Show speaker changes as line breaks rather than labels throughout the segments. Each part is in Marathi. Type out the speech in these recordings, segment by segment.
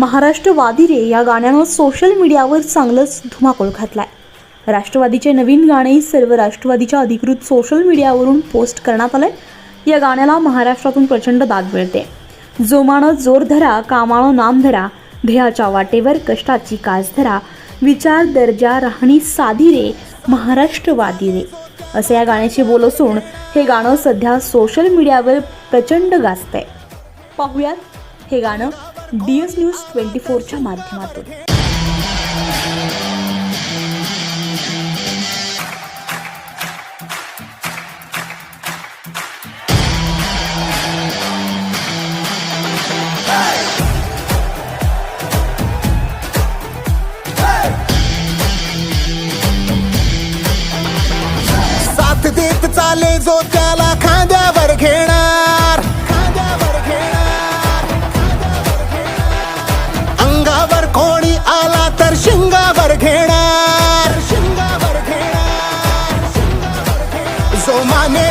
महाराष्ट्रवादी रे या गाण्यानं सोशल मीडियावर चांगलंच धुमाकूळ घातलाय. राष्ट्रवादीचे नवीन गाणे सर्व राष्ट्रवादीच्या अधिकृत सोशल मीडियावरून पोस्ट करण्यात आलंय. या गाण्याला महाराष्ट्रातून प्रचंड दाद मिळते. जोमानं जोर धरा कामानं नाम धरा ध्येयाच्या वाटेवर कष्टाची कास धरा विचार दर्जा राहणी साधी रे महाराष्ट्रवादी रे. असे या गाण्याचे बोल असून हे गाणं सध्या सोशल मीडियावर प्रचंड गाजतंय. पाहुयात हे गाणं. डी एस न्यूज ट्वेंटी फोरच्या माध्यमातून.
चाले जो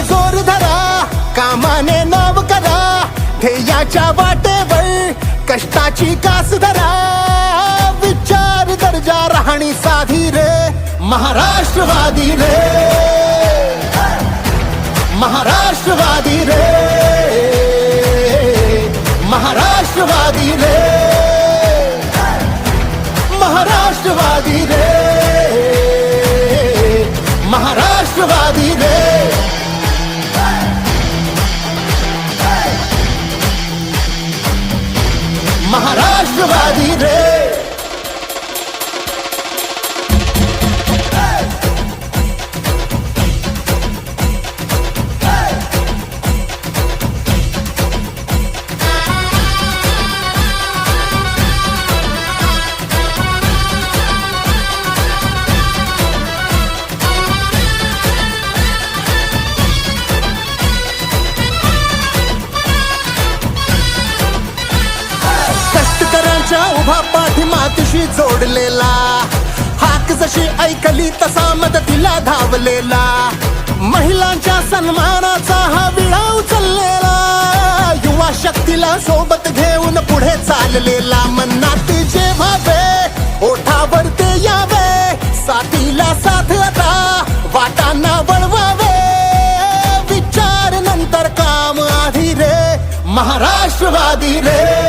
जोर धरा कामाने नाव करा ध्येयाच्या वाटेवर कष्टाची कास धरा. विचार दर्जा राहणी साधी रे महाराष्ट्रवादी रे. महाराष्ट्रवादी रे. महाराष्ट्रवादी रे. महाराष्ट्रवादी रे. महाराष्ट्रवादी महाराष्ट्रवादी रे. कष्टकऱ्यांच्या उभा पाठीमातीशी जोडलेला. हाक जशी ऐकली तसा मदतीला धावलेला. महिलांच्या सन्मानाचा हा विळा उचललेला युवा शक्तीला सोबत घेऊन पुढे चाललेला. मनात जेव्हा भावे ओठावर ते यावे. साथीला साथ आता वाटांना वळवावे. विचार नंतर काम आधी रे महाराष्ट्रवादी रे.